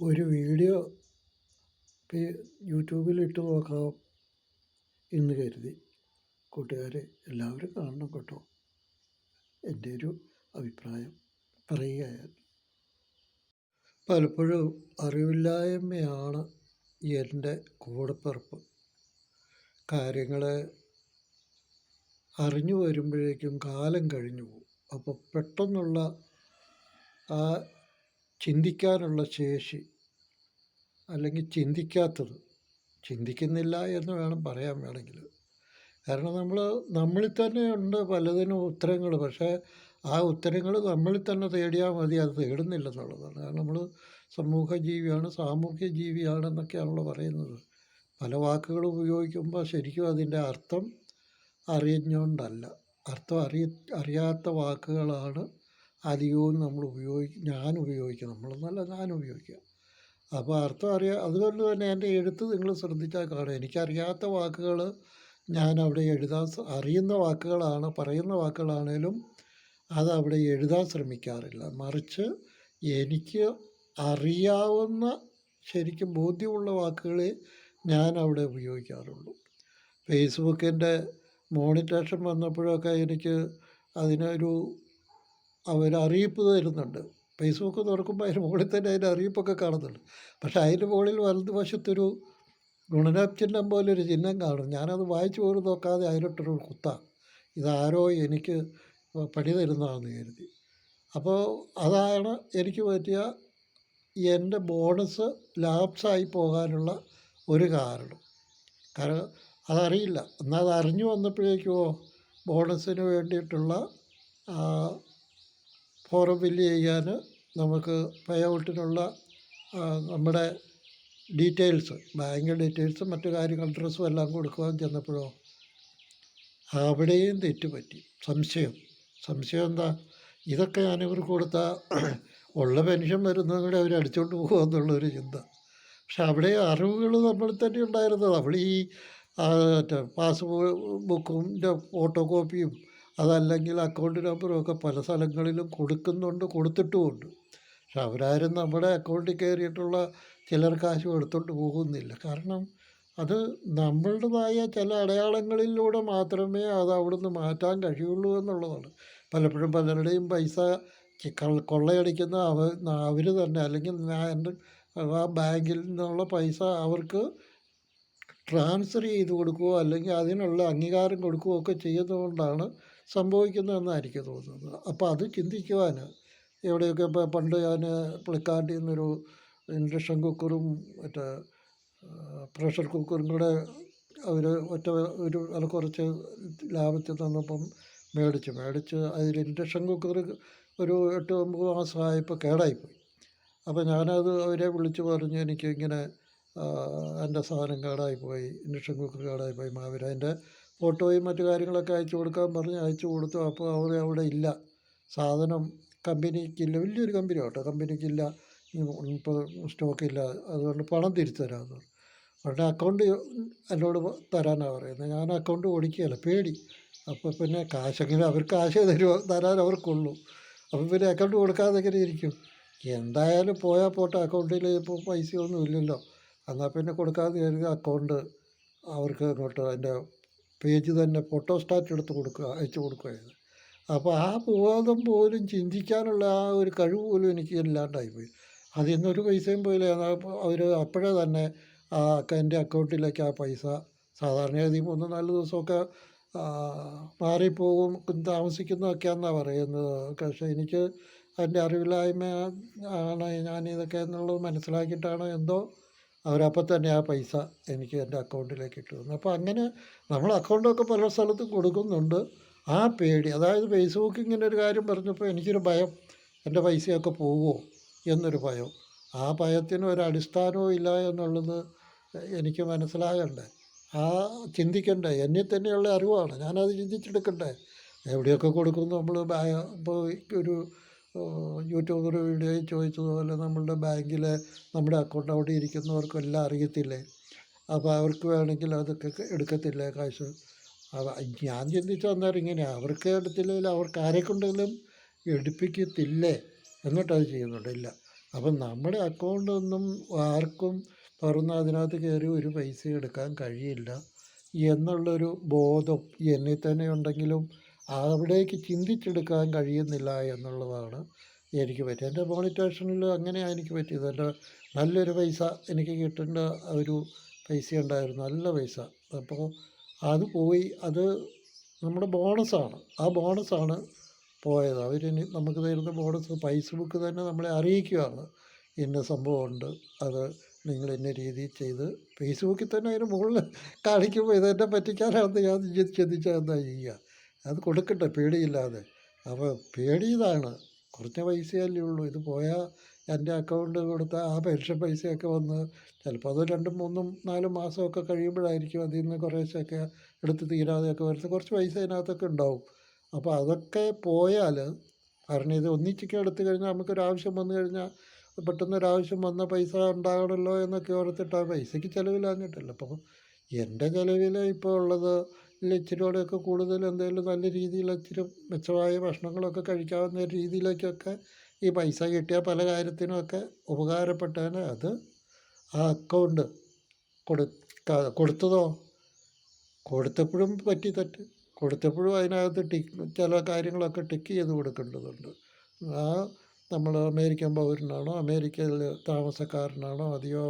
ഒരു വീഡിയോ യൂട്യൂബിൽ ഇട്ട് നോക്കാം എന്ന് കരുതി. കൂട്ടുകാരെ എല്ലാവരും കാണണം കേട്ടോ. എന്റെ ഒരു അഭിപ്രായം പറയുകയാണ്. പലപ്പോഴും അറിവില്ലായ്മയാണ് എന്റെ കൂടപ്പിറപ്പ്. കാര്യങ്ങളെ അറിഞ്ഞു വരുമ്പോഴേക്കും കാലം കഴിഞ്ഞു പോകും അപ്പോൾ പെട്ടെന്നുള്ള ആ ചിന്തിക്കാനുള്ള ശേഷി അല്ലെങ്കിൽ ചിന്തിക്കാത്തത്. ചിന്തിക്കുന്നില്ല എന്ന് വേണം പറയാൻ വേണമെങ്കിൽ. കാരണം നമ്മൾ നമ്മളിൽ തന്നെ ഉണ്ട് പലതിനും ഉത്തരങ്ങൾ. പക്ഷേ ആ ഉത്തരങ്ങൾ നമ്മളിൽ തന്നെ തേടിയാൽ മതി അത് തേടുന്നില്ലെന്നുള്ളതാണ് കാരണം നമ്മൾ സമൂഹ ജീവിയാണ് സാമൂഹ്യ ജീവിയാണെന്നൊക്കെയാണല്ലോ പറയുന്നത്. പല വാക്കുകൾ ഉപയോഗിക്കുമ്പോൾ ശരിക്കും അതിന്റെ അർത്ഥം അറിഞ്ഞുകൊണ്ടല്ല. അർത്ഥം അറിയ അറിയാത്ത വാക്കുകളാണ് അധികവും നമ്മൾ ഉപയോഗിക്കും ഞാൻ ഉപയോഗിക്കുക നമ്മളെന്നല്ല ഞാൻ ഉപയോഗിക്കുക. അപ്പോൾ അർത്ഥം അറിയാം അതുകൊണ്ട് തന്നെ എന്റെ എഴുത്ത് നിങ്ങൾ ശ്രദ്ധിച്ചാൽ കാണും. എനിക്കറിയാത്ത വാക്കുകൾ ഞാൻ അവിടെ എഴുതാൻ അറിയുന്ന വാക്കുകളാണ് പറയുന്ന വാക്കുകളാണേലും അത് അവിടെ എഴുതാൻ ശ്രമിക്കാറില്ല. മറിച്ച് എനിക്ക് അറിയാവുന്ന ശരിക്കും ബോധ്യമുള്ള വാക്കുകളെ ഞാൻ അവിടെ ഉപയോഗിക്കാറുള്ളൂ. ഫേസ്ബുക്കിന്റെ മോണിറ്റേഷൻ വന്നപ്പോഴൊക്കെ എനിക്ക് അതിനൊരു അവർ അറിയിപ്പ് തരുന്നുണ്ട് ഫേസ്ബുക്ക് തുറക്കുമ്പോൾ അതിന് മുകളിൽ തന്നെ അതിന്റെ അറിയിപ്പൊക്കെ കാണുന്നുണ്ട്. പക്ഷെ അതിന്റെ മുകളിൽ വലതുവശത്തൊരു ഗുണനാപ് ചിഹ്നം പോലൊരു ചിഹ്നം കാണും. ഞാനത് വായിച്ചു പോലും നോക്കാതെ അതിലിട്ടൊരു കുത്ത. ഇതാരോ എനിക്ക് പണി തരുന്നതാണെന്ന് കരുതി. അപ്പോൾ അതാണ് എനിക്ക് പറ്റിയ എന്റെ ബോണസ് ലാപ്സായി പോകാനുള്ള ഒരു കാരണം. കാരണം അതറിയില്ല. എന്നാൽ അത് അറിഞ്ഞു വന്നപ്പോഴേക്കുമോ ബോണസിന് വേണ്ടിയിട്ടുള്ള ഫോറം ഫില്ല് ചെയ്യാൻ നമുക്ക് പേ ഔട്ടിനുള്ള നമ്മുടെ ഡീറ്റെയിൽസ് ബാങ്ക് ഡീറ്റെയിൽസും മറ്റു കാര്യങ്ങൾ അഡ്രസ്സും എല്ലാം കൊടുക്കുവാൻ ചെന്നപ്പോഴോ അവിടെയും തെറ്റുപറ്റി. സംശയം. സംശയം എന്താ? ഇതൊക്കെ ഇവർ കൊടുത്താൽ ഉള്ള പെൻഷൻ വരുന്നതും കൂടെ അവർ അടിച്ചുകൊണ്ട് പോകുക എന്നുള്ളൊരു ചിന്ത. പക്ഷെ അവിടെ അറിവുകൾ നമ്മൾ തന്നെ ഉണ്ടായിരുന്നത്. നമ്മൾ ഈ പാസ് ഫോട്ടോ കോപ്പിയും അതല്ലെങ്കിൽ അക്കൗണ്ട് നമ്പറും ഒക്കെ പല സ്ഥലങ്ങളിലും കൊടുക്കുന്നുണ്ട് കൊടുത്തിട്ടുമുണ്ട്. പക്ഷെ അവരാരും നമ്മുടെ അക്കൗണ്ടിൽ കയറിയിട്ടുള്ള ചിലർ കാശും എടുത്തുകൊണ്ട് പോകുന്നില്ല. കാരണം അത് നമ്മളുടേതായ ചില അടയാളങ്ങളിലൂടെ മാത്രമേ അത് അവിടുന്ന് മാറ്റാൻ കഴിയുള്ളൂ എന്നുള്ളതാണ്. പലപ്പോഴും പലരുടെയും പൈസ കൊള്ളയടിക്കുന്ന അവ അവർ തന്നെ അല്ലെങ്കിൽ ഞാൻ ആ ബാങ്കിൽ നിന്നുള്ള പൈസ അവർക്ക് ട്രാൻസ്ഫർ ചെയ്ത് കൊടുക്കുകയോ അല്ലെങ്കിൽ അതിനുള്ള അംഗീകാരം കൊടുക്കുകയോ ഒക്കെ ചെയ്യുന്നതുകൊണ്ടാണ് സംഭവിക്കുന്നതെന്നായിരിക്കും തോന്നുന്നത്. അപ്പോൾ അത് ചിന്തിക്കുവാൻ എവിടെയൊക്കെ ഇപ്പോൾ പണ്ട് ഞാൻ ഫ്ലിപ്കാർട്ടിൽ നിന്നൊരു ഇൻഡക്ഷൻ കുക്കറും മറ്റേ പ്രഷർ കുക്കറും കൂടെ അവർ ഒറ്റ ഒരു വില കുറച്ച് ലാഭത്തിൽ തന്നപ്പം മേടിച്ചു. മേടിച്ച് അതിൽ ഇൻഡക്ഷൻ കുക്കർ ഒരു എട്ട് ഒമ്പത് മാസമായപ്പോൾ കേടായിപ്പോയി. അപ്പോൾ ഞാനത് അവരെ വിളിച്ച് പറഞ്ഞു എനിക്ക് ഇങ്ങനെ എന്റെ സാധനം കേടായിപ്പോയി ഇൻഡക്ഷൻ കുക്കർ കേടായിപ്പോയി അതിന്റെ ഫോട്ടോയും മറ്റു കാര്യങ്ങളൊക്കെ അയച്ചു കൊടുക്കാൻ പറഞ്ഞ് അയച്ചു കൊടുത്തു. അപ്പോൾ അവർ അവിടെ ഇല്ല. സാധനം കമ്പനിക്കില്ല. വലിയൊരു കമ്പനി കേട്ടോ. കമ്പനിക്കില്ല. ഇപ്പോൾ സ്റ്റോക്കില്ല. അതുകൊണ്ട് പണം തിരിച്ചു തരാമെന്ന് പറഞ്ഞു അവരുടെ അക്കൗണ്ട് എന്നോട് തരാനാണ് പറയുന്നത്. ഞാൻ അക്കൗണ്ട് ഓടിക്കുകയല്ല. പേടി. അപ്പോൾ പിന്നെ കാശെങ്കിലും അവർ കാശ് തരുമോ? തരാൻ അവർക്കുള്ളൂ. അപ്പോൾ പിന്നെ അക്കൗണ്ട് കൊടുക്കാതെ എങ്ങനെ ഇരിക്കും? എന്തായാലും പോയാൽ പോട്ടെ. അക്കൗണ്ടിൽ ഇപ്പോൾ പൈസയൊന്നും ഇല്ലല്ലോ എന്നാൽ പിന്നെ കൊടുക്കാതെ കരുതി അക്കൗണ്ട് അവർക്ക് അങ്ങോട്ട് അതിന്റെ പേജ് തന്നെ ഫോട്ടോസ്റ്റാറ്റ് എടുത്ത് കൊടുക്കുക അയച്ചു കൊടുക്കുകയാണ് അപ്പോൾ ആ ബോധം പോലും ചിന്തിക്കാനുള്ള ആ ഒരു കഴിവ് പോലും എനിക്ക് ഇല്ലാണ്ടായിപ്പോയി അതിൽ നിന്നൊരു പൈസയും പോയില്ല. അവർ അപ്പോഴേ തന്നെ ആ എന്റെ അക്കൗണ്ടിലേക്ക് ആ പൈസ സാധാരണഗതി മൂന്ന് നാല് ദിവസമൊക്കെ മാറിപ്പോകും താമസിക്കുന്നതൊക്കെയാണെന്നാണ് പറയുന്നത്. പക്ഷേ എനിക്ക് അതിന്റെ അറിവില്ലായ്മ ആണ് ഞാൻ ഇതൊക്കെ എന്നുള്ളത് മനസ്സിലാക്കിയിട്ടാണ് എന്തോ അവരപ്പം തന്നെ ആ പൈസ എനിക്ക് എന്റെ അക്കൗണ്ടിലേക്ക് ഇട്ട് തന്നു. അപ്പോൾ അങ്ങനെ നമ്മൾ അക്കൗണ്ടൊക്കെ പല സ്ഥലത്തും കൊടുക്കുന്നുണ്ട്. ആ പേടി അതായത് ഫേസ്ബുക്ക് ഇങ്ങനെ ഒരു കാര്യം പറഞ്ഞപ്പോൾ എനിക്കൊരു ഭയം എന്റെ പൈസയൊക്കെ പോവുമോ എന്നൊരു ഭയം. ആ ഭയത്തിന് ഒരു അടിസ്ഥാനവും ഇല്ല എന്നുള്ളത് എനിക്ക് മനസ്സിലാകണ്ടേ. ആ ചിന്തിക്കണ്ടേ എന്നെ തന്നെയുള്ള അറിവാണ്. ഞാനത് ചിന്തിച്ചെടുക്കണ്ടേ. എവിടെയൊക്കെ കൊടുക്കുന്നു നമ്മൾ ഇപ്പോൾ ഒരു യൂട്യൂബർ വീഡിയോയിൽ ചോദിച്ചതുപോലെ നമ്മളുടെ ബാങ്കിലെ നമ്മുടെ അക്കൗണ്ട് അവിടെ ഇരിക്കുന്നവർക്കെല്ലാം അറിയത്തില്ലേ? അപ്പോൾ അവർക്ക് വേണമെങ്കിൽ അതൊക്കെ എടുക്കത്തില്ലേ കാശ്? ഞാൻ ചിന്തിച്ചു വന്നാൽ ഇങ്ങനെ അവർക്ക് എടുത്തില്ലെങ്കിൽ അവർക്ക് ആരെ കൊണ്ടെങ്കിലും എടുപ്പിക്കത്തില്ലേ? എന്നിട്ടത് ചെയ്യുന്നുണ്ട്. ഇല്ല. അപ്പം നമ്മുടെ അക്കൗണ്ടൊന്നും ആർക്കും തുറന്ന് അതിനകത്ത് കയറി ഒരു പൈസ എടുക്കാൻ കഴിയില്ല. എന്നുള്ളൊരു ബോധം എന്നിൽ തന്നെ ഉണ്ടെങ്കിലും അവിടേക്ക് ചിന്തിച്ചെടുക്കാൻ കഴിയുന്നില്ല എന്നുള്ളതാണ് എനിക്ക് പറ്റിയത്. എന്റെ മോണിറ്റേഷനിൽ അങ്ങനെയാണ് എനിക്ക് പറ്റിയത്. എന്റെ നല്ലൊരു പൈസ എനിക്ക് കിട്ടേണ്ട ഒരു പൈസ ഉണ്ടായിരുന്നു നല്ല പൈസ. അപ്പോൾ അത് പോയി. അത് നമ്മുടെ ബോണസാണ്. ആ ബോണസാണ് പോയത്. അവർ നമുക്ക് തരുന്ന ബോണസ് പൈസ ബുക്ക് തന്നെ നമ്മളെ അറിയിക്കുകയാണ്. ഇന്ന സംഭവമുണ്ട്. അത് നിങ്ങൾ ഇന്ന രീതിയിൽ ചെയ്ത് ഫേസ്ബുക്കിൽ തന്നെ അതിന് മുകളിൽ കാണിക്കുമ്പോൾ ഇതെന്നെ പറ്റിക്കാനാണെന്ന് ഞാൻ ചിന്തിച്ചാൽ എന്താ ചെയ്യുക. അത് കൊടുക്കട്ടെ പേടിയില്ലാതെ. അപ്പോൾ പേടി ഇതാണ് കുറഞ്ഞ പൈസയല്ലേ ഉള്ളൂ. ഇത് പോയാൽ എന്റെ അക്കൗണ്ട് കൊടുത്ത ആ പെൻഷൻ പൈസയൊക്കെ വന്ന് ചിലപ്പോൾ അത് രണ്ടും മൂന്നും നാലും മാസമൊക്കെ കഴിയുമ്പോഴായിരിക്കും അതിൽ നിന്ന് കുറേശ്ശെയൊക്കെ എടുത്ത് തീരാതെയൊക്കെ വരുന്നത്. കുറച്ച് പൈസ അതിനകത്തൊക്കെ ഉണ്ടാവും. അപ്പോൾ അതൊക്കെ പോയാൽ കാരണം ഇത് ഒന്നിച്ചൊക്കെ എടുത്തു കഴിഞ്ഞാൽ നമുക്കൊരാവശ്യം വന്നു കഴിഞ്ഞാൽ പെട്ടെന്നൊരാവശ്യം വന്ന പൈസ ഉണ്ടാകണമല്ലോ എന്നൊക്കെ ഓർത്തിട്ട് ആ പൈസയ്ക്ക് ചിലവിലാഞ്ഞിട്ടല്ല അപ്പോൾ എന്റെ ചിലവിൽ ഇപ്പോൾ ഉള്ളത് ഇച്ചിരി കൂടെയൊക്കെ കൂടുതൽ എന്തെങ്കിലും നല്ല രീതിയിൽ ഇച്ചിരി മെച്ചമായ ഭക്ഷണങ്ങളൊക്കെ കഴിക്കാവുന്ന രീതിയിലേക്കൊക്കെ ഈ പൈസ കിട്ടിയ പല കാര്യത്തിനുമൊക്കെ ഉപകാരപ്പെട്ടതിന് അത് ആ അക്കൗണ്ട് കൊടുക്ക കൊടുത്തതോ? കൊടുത്തപ്പോഴും പറ്റി തെറ്റ്. കൊടുത്തപ്പോഴും അതിനകത്ത് ടിക്ക് ചില കാര്യങ്ങളൊക്കെ ടിക്ക് ചെയ്ത് കൊടുക്കേണ്ടതുണ്ട്. ആ നമ്മൾ അമേരിക്കൻ പൗരനാണോ? അമേരിക്കയിൽ താമസക്കാരനാണോ? അതെയോ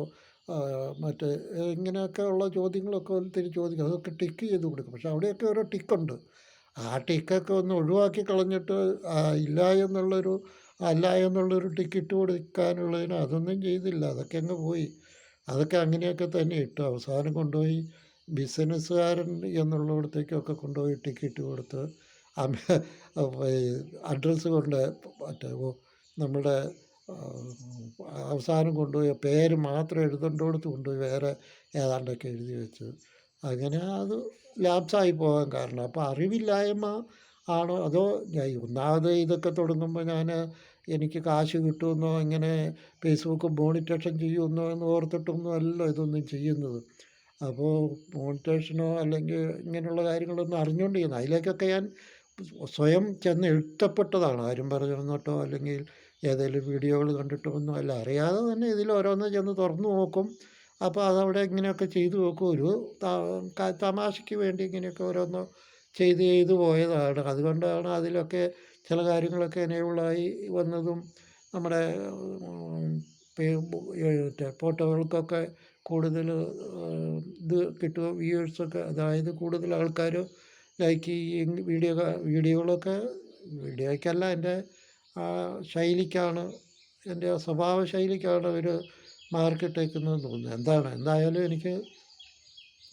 മറ്റേ ഇങ്ങനെയൊക്കെ ഉള്ള ചോദ്യങ്ങളൊക്കെ ഒത്തിരി ചോദിക്കും. അതൊക്കെ ടിക്ക് ചെയ്ത് കൊടുക്കും. പക്ഷെ അവിടെയൊക്കെ ഓരോ ടിക്കുണ്ട്. ആ ടിക്കൊക്കെ ഒന്ന് ഒഴിവാക്കി കളഞ്ഞിട്ട് ഇല്ല എന്നുള്ളൊരു അല്ല എന്നുള്ളൊരു ടിക്ക് ഇട്ട് കൊടുക്കാനുള്ളതിന് അതൊന്നും ചെയ്തില്ല. അതൊക്കെ അങ്ങ് പോയി. അതൊക്കെ അങ്ങനെയൊക്കെ തന്നെ ഇട്ട് അവസാനം കൊണ്ടുപോയി ബിസിനസ്സുകാരൻ എന്നുള്ളിടത്തേക്കൊക്കെ കൊണ്ടുപോയി ടിക്കറ്റ് കൊടുത്ത് അഡ്രസ്സ് കൊണ്ട് മറ്റേ നമ്മുടെ അവസാനം കൊണ്ടുപോയി പേര് മാത്രം എഴുതേണ്ടിടത്ത് കൊണ്ടുപോയി വേറെ ഏതാണ്ടൊക്കെ എഴുതി വെച്ചു അങ്ങനെ അത് ലാപ്സായി പോകാൻ കാരണം. അപ്പോൾ അറിവില്ലായ്മ ആണോ അതോ ഞാൻ ഒന്നാമത് ഇതൊക്കെ തുടങ്ങുമ്പോൾ ഞാൻ എനിക്ക് കാശ് കിട്ടുമെന്നോ ഇങ്ങനെ ഫേസ്ബുക്ക് മോണിറ്റേഷൻ ചെയ്യുമെന്നോ എന്ന് ഓർത്തിട്ടൊന്നും അല്ല ഇതൊന്നും ചെയ്യുന്നത്. അപ്പോൾ മോണിറ്റേഷനോ അല്ലെങ്കിൽ ഇങ്ങനെയുള്ള കാര്യങ്ങളൊന്നും അറിഞ്ഞുകൊണ്ട് ചെയ്യുന്നത് അതിലേക്കൊക്കെ ഞാൻ സ്വയം ചെന്ന് ഇഷ്ടപ്പെട്ടതാണ് ആരും പറഞ്ഞു തന്നിട്ടോ അല്ലെങ്കിൽ ഏതെങ്കിലും വീഡിയോകൾ കണ്ടിട്ടോ ഒന്നും അല്ല. അറിയാതെ തന്നെ ഇതിൽ ഓരോന്ന് ചെന്ന് തുറന്നു നോക്കും. അപ്പോൾ അതവിടെ ഇങ്ങനെയൊക്കെ ചെയ്തു നോക്കും. ഒരു തമാശയ്ക്ക് വേണ്ടി ഇങ്ങനെയൊക്കെ ഓരോന്ന് ചെയ്ത് ചെയ്ത് പോയതാണ്. അതുകൊണ്ടാണ് അതിലൊക്കെ ചില കാര്യങ്ങളൊക്കെ എനേബിളായി വന്നതും നമ്മുടെ ഫോട്ടോകൾക്കൊക്കെ കൂടുതൽ ഇത് കിട്ടുക വ്യൂവേഴ്സൊക്കെ അതായത് കൂടുതൽ ആൾക്കാർ ലൈക്ക് ചെയ്യുകയും വീഡിയോ വീഡിയോകളൊക്കെ വീഡിയോയ്ക്കല്ല എന്റെ ആ ശൈലിക്കാണ് എന്റെ ആ സ്വഭാവ ശൈലിക്കാണ് അവർ മാർക്കിട്ടേക്കുന്നതെന്ന് തോന്നുന്നു. എന്താണ്? എന്തായാലും എനിക്ക്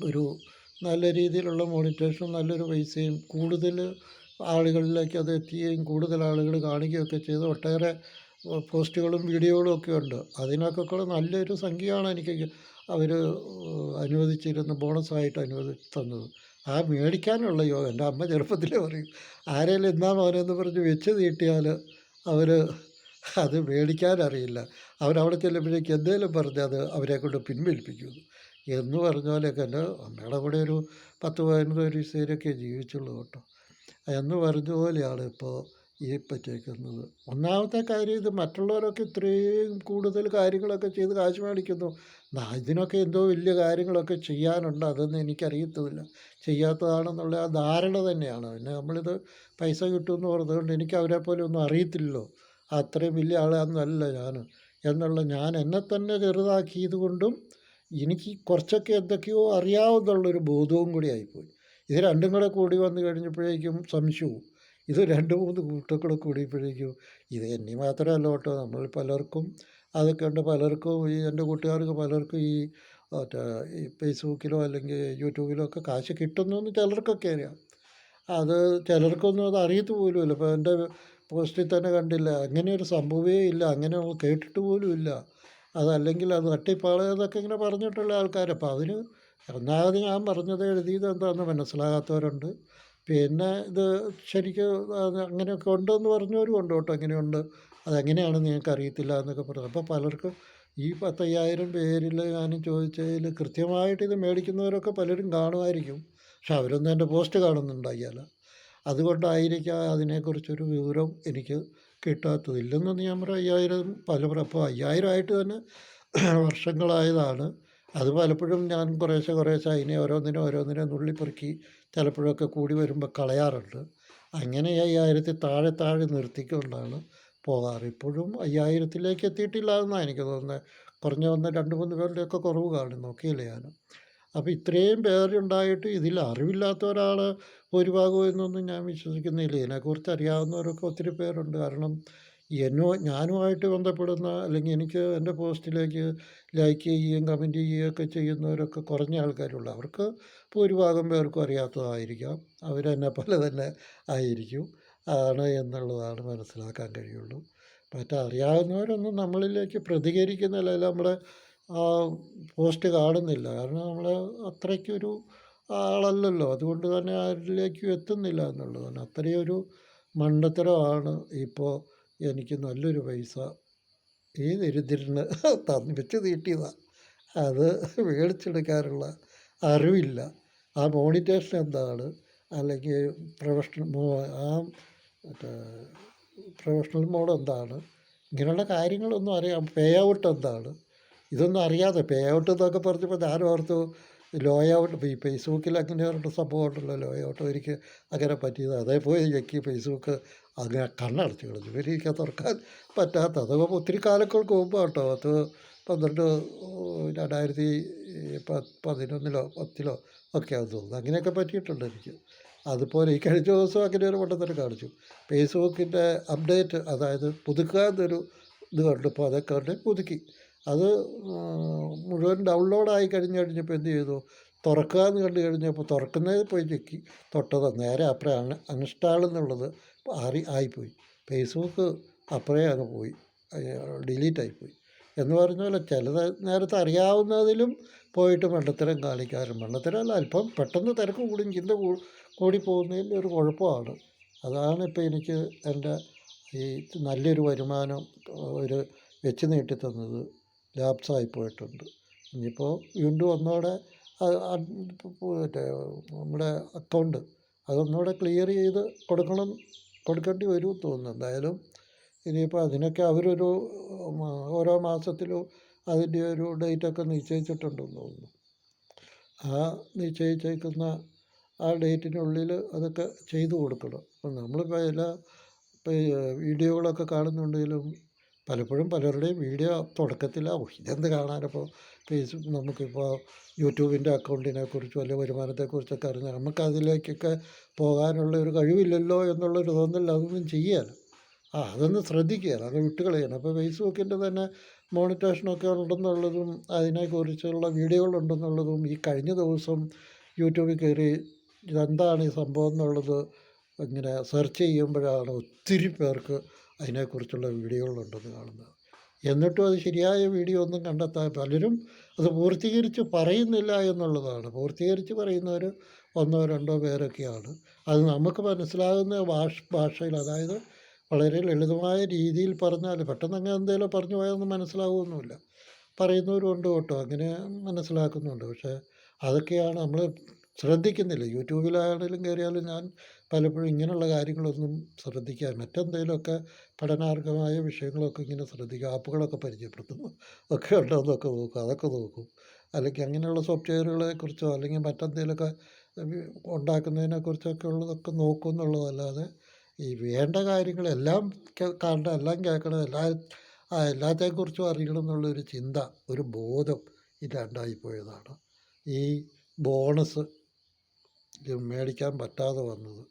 ഒരു നല്ല രീതിയിലുള്ള മോണിറ്റേഷനും നല്ലൊരു പൈസയും കൂടുതൽ ആളുകളിലേക്ക് അത് എത്തുകയും കൂടുതൽ ആളുകൾ കാണുകയൊക്കെ ചെയ്ത് ഒട്ടേറെ പോസ്റ്റുകളും വീഡിയോകളും ഒക്കെ ഉണ്ട്. അതിനൊക്കെ നല്ലൊരു സംഖ്യയാണ് എനിക്ക് അവർ അനുവദിച്ചിരുന്ന ബോണസായിട്ട് അനുവദിച്ച് തന്നത് ആ മേടിക്കാനുള്ള യോഗം എന്റെ അമ്മ ചെറുപ്പത്തിലേ പറയും ആരെങ്കിലും എന്നാ മോനെന്ന് പറഞ്ഞ് വെച്ച് നീട്ടിയാൽ അവർ അത് മേടിക്കാനറിയില്ല. അവരവിടെ ചെല്ലുമ്പോഴേക്ക് എന്തെങ്കിലും പറഞ്ഞ് അത് അവരെ കൊണ്ട് പിൻവലിപ്പിക്കുന്നു. എന്ന് പറഞ്ഞ പോലെയൊക്കെ എന്റെ അമ്മയുടെ കൂടെ ഒരു പത്ത് പതിനൊന്ന് വയസ്സുവരെയൊക്കെ ജീവിച്ചുള്ളൂ കേട്ടോ. എന്ന് പറഞ്ഞ പോലെയാണ് ഇപ്പോൾ ഈ പറ്റേക്കുന്നത് ഒന്നാമത്തെ കാര്യം ഇത് മറ്റുള്ളവരൊക്കെ ഇത്രയും കൂടുതൽ കാര്യങ്ങളൊക്കെ ചെയ്ത് കാശ് മേടിക്കുന്നു. ഇതിനൊക്കെ എന്തോ വലിയ കാര്യങ്ങളൊക്കെ ചെയ്യാനുണ്ട്. അതൊന്നും എനിക്കറിയത്തുമില്ല. ചെയ്യാത്തതാണെന്നുള്ള ആ ധാരണ തന്നെയാണ്. പിന്നെ നമ്മളിത് പൈസ കിട്ടുമെന്ന് പറഞ്ഞതുകൊണ്ട് എനിക്ക് അവരെ പോലെ ഒന്നും അറിയത്തില്ലല്ലോ. അത്രയും വലിയ ആളാണെന്നല്ല ഞാൻ എന്നുള്ള ഞാൻ എന്നെ തന്നെ ചെറുതാക്കിയത് കൊണ്ടും എനിക്ക് കുറച്ചൊക്കെ എന്തൊക്കെയോ അറിയാവുന്നുള്ളൊരു ബോധവും കൂടി ആയിപ്പോയി. ഇത് രണ്ടും കൂടെ കൂടി വന്നു കഴിഞ്ഞപ്പോഴേക്കും സംശയവും. ഇത് രണ്ട് മൂന്ന് കൂട്ടക്കൂടെ കൂടിയപ്പോഴേക്കും ഇത് എന്നെ മാത്രമല്ല കേട്ടോ. നമ്മൾ പലർക്കും അതൊക്കെ ഉണ്ട്. പലർക്കും ഈ എന്റെ കൂട്ടുകാർക്ക് പലർക്കും ഈ മറ്റേ ഈ ഫേസ്ബുക്കിലോ അല്ലെങ്കിൽ യൂട്യൂബിലോ ഒക്കെ കാശ് കിട്ടുന്നു ചിലർക്കൊക്കെ അറിയാം. അത് ചിലർക്കൊന്നും അത് അറിയത്ത് പോലുമില്ല. ഇപ്പോൾ എന്റെ പോസ്റ്റിൽ തന്നെ കണ്ടില്ല. അങ്ങനെ ഒരു സംഭവമേ ഇല്ല. അങ്ങനെ കേട്ടിട്ട് പോലുമില്ല അതല്ലെങ്കിൽ അത് തട്ടിപ്പാളയതൊക്കെ ഇങ്ങനെ പറഞ്ഞിട്ടുള്ള ആൾക്കാർ അപ്പോൾ അതിന് ഒന്നാമത് ഞാൻ പറഞ്ഞത് എഴുതിയത് എന്താണെന്ന് മനസ്സിലാകാത്തവരുണ്ട്. പിന്നെ ഇത് ശരിക്കും അങ്ങനെയൊക്കെ ഉണ്ടെന്ന് പറഞ്ഞവരും ഉണ്ട് കേട്ടോ ഇങ്ങനെയുണ്ട്. അതെങ്ങനെയാണെന്ന് ഞങ്ങൾക്ക് അറിയത്തില്ല എന്നൊക്കെ പറഞ്ഞു. അപ്പോൾ പലർക്കും ഈ പത്തയ്യായിരം പേരിൽ ഞാൻ ചോദിച്ചതിൽ കൃത്യമായിട്ട് ഇത് മേടിക്കുന്നവരൊക്കെ പലരും കാണുമായിരിക്കും. പക്ഷെ അവരൊന്നും എന്റെ പോസ്റ്റ് കാണുന്നുണ്ടായാല അതുകൊണ്ടായിരിക്കാം അതിനെക്കുറിച്ചൊരു വിവരം എനിക്ക് കിട്ടാത്തത്. ഇല്ലെന്നൊന്നും ഞാൻ പറയാം അയ്യായിരം പല അപ്പോൾ അയ്യായിരമായിട്ട് തന്നെ വർഷങ്ങളായതാണ്. അത് പലപ്പോഴും ഞാൻ കുറേശ്ശെ കുറേശ്ശെ അതിനെ ഓരോന്നിനെ ഓരോന്നിനെ നുള്ളിപ്പെറുക്കി ചിലപ്പോഴൊക്കെ കൂടി വരുമ്പോൾ കളയാറുണ്ട്. അങ്ങനെ അയ്യായിരത്തിൽ താഴെ താഴെ നിർത്തിക്കൊണ്ടാണ് പോകാറ്. ഇപ്പോഴും അയ്യായിരത്തിലേക്ക് എത്തിയിട്ടില്ല എന്നാണ് എനിക്ക് തോന്നുന്നത് കുറഞ്ഞ വന്ന രണ്ട് മൂന്ന് പേരുടെയൊക്കെ കുറവ് കാണും നോക്കിയില്ല ഞാൻ. അപ്പോൾ ഇത്രയും പേരുണ്ടായിട്ട് ഇതിൽ അറിവില്ലാത്ത ഒരാൾ ഭൂരിഭാഗം എന്നൊന്നും ഞാൻ വിശ്വസിക്കുന്നില്ല. ഇതിനെക്കുറിച്ച് അറിയാവുന്നവരൊക്കെ ഒത്തിരി പേരുണ്ട്. കാരണം എന്നോ ഞാനുമായിട്ട് ബന്ധപ്പെടുന്ന അല്ലെങ്കിൽ എനിക്ക് എന്റെ പോസ്റ്റിലേക്ക് ലൈക്ക് ചെയ്യുകയും കമന്റ് ചെയ്യുകയൊക്കെ ചെയ്യുന്നവരൊക്കെ കുറഞ്ഞ ആൾക്കാരുള്ളൂ. അവർക്ക് ഭൂരിഭാഗം പേർക്കും അറിയാത്തതായിരിക്കാം. അവരെന്നെ പോലെ തന്നെ ആയിരിക്കും. ആണ് എന്നുള്ളതാണ് മനസ്സിലാക്കാൻ കഴിയുള്ളൂ. മറ്ററിയാവുന്നവരൊന്നും നമ്മളിലേക്ക് പ്രതികരിക്കുന്നില്ല അല്ലെങ്കിൽ നമ്മുടെ പോസ്റ്റ് കാണുന്നില്ല. കാരണം നമ്മൾ അത്രയ്ക്കൊരു ആളല്ലല്ലോ. അതുകൊണ്ട് തന്നെ ആരിലേക്കും എത്തുന്നില്ല എന്നുള്ളതാണ്. അത്രയൊരു മണ്ടത്തരമാണ് ഇപ്പോൾ എനിക്ക് നല്ലൊരു പൈസ ഈ ദരിദ്രന് തന്ന് വെച്ച് തീട്ടിയതാണ് അത് മേടിച്ചെടുക്കാനുള്ള അറിവില്ല. ആ മോണിറ്റേഷൻ എന്താണ്? അല്ലെങ്കിൽ പ്രൊഫഷണൽ ആ പ്രൊഫഷണൽ മോഡ് എന്താണ്? ഇങ്ങനെയുള്ള കാര്യങ്ങളൊന്നും അറിയാം. പേ ഔട്ട് എന്താണ്? ഇതൊന്നും അറിയാതെ പേ ഔട്ട് എന്നൊക്കെ പറഞ്ഞപ്പോൾ ഞാൻ ഓർത്തു ലോ ഔട്ട് ഈ ഫേസ്ബുക്കിൽ അങ്ങനെ ഒരു സംഭവം ഉണ്ടല്ലോ ലോ ഔട്ട് എനിക്ക് അങ്ങനെ പറ്റിയത്. അതേപോലെ ഞെക്കി ഫേസ്ബുക്ക് അങ്ങനെ കണ്ണടച്ച് കളഞ്ഞു. എനിക്ക് തുറക്കാൻ പറ്റാത്ത അതൊക്കെ ഒത്തിരി കാലങ്ങൾക്ക് മുമ്പ് കേട്ടോ അത് പന്ത്രണ്ട് രണ്ടായിരത്തി പതിനൊന്നിലോ പത്തിലോ ഒക്കെ ആണെന്ന് തോന്നുന്നു. അങ്ങനെയൊക്കെ പറ്റിയിട്ടുണ്ട് എനിക്ക്. അതുപോലെ ഈ കഴിഞ്ഞ ദിവസം അങ്ങനെ ഒരു മണ്ടത്തരം കാണിച്ചു. ഫേസ്ബുക്കിന്റെ അപ്ഡേറ്റ് അതായത് പുതുക്കുക എന്നൊരു ഇത് കണ്ടപ്പോൾ അതൊക്കെ പുതുക്കി. അത് മുഴുവൻ ഡൗൺലോഡായി കഴിഞ്ഞ് കഴിഞ്ഞപ്പോൾ എന്ത് ചെയ്തു? തുറക്കുക എന്ന് കണ്ടു കഴിഞ്ഞപ്പോൾ തുറക്കുന്നതിൽ പോയി ചെക്കി തൊട്ടത് നേരെ അപ്പുറം അൺ അൺഇൻസ്റ്റാൾ എന്നുള്ളത് ആറി ആയിപ്പോയി. ഫേസ്ബുക്ക് അപ്പുറേ അങ്ങ് പോയി. ഡിലീറ്റ് ആയിപ്പോയി എന്ന് പറഞ്ഞ പോലെ ചില നേരത്തെ അറിയാവുന്നതിലും പോയിട്ട് മണ്ടത്തരം കാണിക്കാറും മണ്ടത്തരമല്ല അല്പം പെട്ടെന്ന് തിരക്ക് കൂടി ചിന്ത കൂടി പോകുന്നതിൽ ഒരു കുഴപ്പമാണ്. അതാണ് ഇപ്പോൾ എനിക്ക് എന്റെ ഈ നല്ലൊരു വരുമാനം ഒരു വെച്ച് നീട്ടി തന്നത്. ലാപ്സായി പോയിട്ടുണ്ട് ഇനിയിപ്പോൾ വീണ്ടും ഒന്നുകൂടെ മറ്റേ നമ്മുടെ അക്കൗണ്ട് അതൊന്നുകൂടെ ക്ലിയർ ചെയ്ത് കൊടുക്കണം കൊടുക്കേണ്ടി വരും തോന്നുന്നു. എന്തായാലും ഇനിയിപ്പോൾ അതിനൊക്കെ അവരൊരു ഓരോ മാസത്തിലും അതിന്റെ ഒരു ഡേറ്റൊക്കെ നിശ്ചയിച്ചിട്ടുണ്ടെന്ന് തോന്നുന്നു. ആ നിശ്ചയിച്ചേക്കുന്ന ആ ഡേറ്റിനുള്ളിൽ അതൊക്കെ ചെയ്തു കൊടുക്കണം. അപ്പം നമ്മളിപ്പോൾ എല്ലാ വീഡിയോകളൊക്കെ കാണുന്നുണ്ടെങ്കിലും പലപ്പോഴും പലരുടെയും വീഡിയോ തുടക്കത്തിൽ ഓ ഇതെന്ത് കാണാനിപ്പോൾ ഫേസ്ബുക്ക് നമുക്കിപ്പോൾ യൂട്യൂബിന്റെ അക്കൗണ്ടിനെ കുറിച്ചും അല്ലെങ്കിൽ വരുമാനത്തെക്കുറിച്ചൊക്കെ അറിഞ്ഞാൽ നമുക്ക് അതിലേക്കൊക്കെ പോകാനുള്ള ഒരു കഴിവില്ലല്ലോ എന്നുള്ളൊരു തോന്നൽ അതൊന്നും ചെയ്യാൻ ആ അതൊന്ന് ശ്രദ്ധിക്കുക അത് വിട്ട് കളയണം. അപ്പോൾ ഫേസ്ബുക്കിന്റെ തന്നെ മോണിറ്റേഷനൊക്കെ ഉണ്ടെന്നുള്ളതും അതിനെക്കുറിച്ചുള്ള വീഡിയോകളുണ്ടെന്നുള്ളതും ഈ കഴിഞ്ഞ ദിവസം യൂട്യൂബിൽ കയറി ഇതെന്താണ് ഈ സംഭവം എന്നുള്ളത് ഇങ്ങനെ സെർച്ച് ചെയ്യുമ്പോഴാണ് ഒത്തിരി പേർക്ക് അതിനെക്കുറിച്ചുള്ള വീഡിയോകളുണ്ടെന്ന് കാണുന്നത്. എന്നിട്ടും അത് ശരിയായ വീഡിയോ ഒന്നും കണ്ടെത്താൻ പലരും അത് പൂർത്തീകരിച്ച് പറയുന്നില്ല എന്നുള്ളതാണ്. പൂർത്തീകരിച്ച് പറയുന്നവർ ഒന്നോ രണ്ടോ പേരൊക്കെയാണ്. അത് നമുക്ക് മനസ്സിലാകുന്ന ഭാഷ ഭാഷയിൽ അതായത് വളരെ ലളിതമായ രീതിയിൽ പറഞ്ഞാൽ പെട്ടെന്ന് അങ്ങനെ എന്തെങ്കിലും പറഞ്ഞു പോയാൽ മനസ്സിലാകുമൊന്നുമില്ല പറയുന്നവരുണ്ട് കേട്ടോ അങ്ങനെ മനസ്സിലാക്കുന്നുണ്ട്. പക്ഷേ അതൊക്കെയാണ് നമ്മൾ ശ്രദ്ധിക്കുന്നില്ല. യൂട്യൂബിലാണെങ്കിലും കയറിയാലും ഞാൻ പലപ്പോഴും ഇങ്ങനെയുള്ള കാര്യങ്ങളൊന്നും ശ്രദ്ധിക്കാൻ മറ്റെന്തെങ്കിലുമൊക്കെ പഠനാർഹമായ വിഷയങ്ങളൊക്കെ ഇങ്ങനെ ശ്രദ്ധിക്കുക ആപ്പുകളൊക്കെ പരിചയപ്പെടുത്തുന്നു. ഒക്കെ ഉണ്ടോ എന്നൊക്കെ നോക്കും. അതൊക്കെ നോക്കും. അല്ലെങ്കിൽ അങ്ങനെയുള്ള സോഫ്റ്റ്വെയറുകളെ കുറിച്ചോ അല്ലെങ്കിൽ മറ്റെന്തെങ്കിലുമൊക്കെ ഉണ്ടാക്കുന്നതിനെ കുറിച്ചൊക്കെ ഉള്ളതൊക്കെ നോക്കും എന്നുള്ളതല്ലാതെ ഈ വേണ്ട കാര്യങ്ങളെല്ലാം കണ്ട എല്ലാം കേൾക്കണം എല്ലാ എല്ലാത്തെക്കുറിച്ചും അറിയണം എന്നുള്ളൊരു ചിന്ത ഒരു ബോധം ഇല്ലാണ്ടായിപ്പോയതാണ് ഈ ബോണസ് മേടിക്കാൻ പറ്റാതെ വന്നത്.